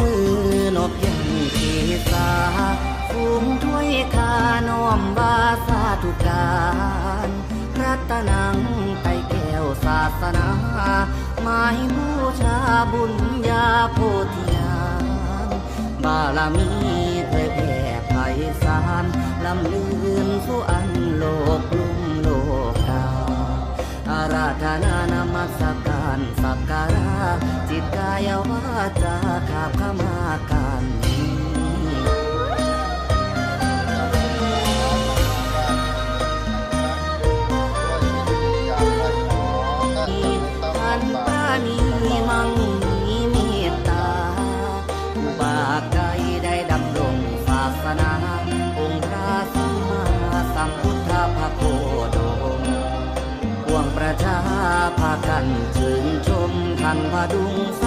มือนบยังเกษาฟูงถ้วยคาน้อมบาสาธุการรัตนังไตแก้วศาสนาหมายบูชาบุญญาโพธิญาณบารมีเผยแผ่ไพศาลลำลืนสุอันโล ราธนานามัสการสักการะจิตกายวาจาขาบขมาการนี้ท่านปานีมั่งมีเมตตาอุบาไกได้ดำรงศาสนาองค์พระสัมมาสัมพุทธภโคด ประชาพากันชื่นชมทันว่าดุงฟัง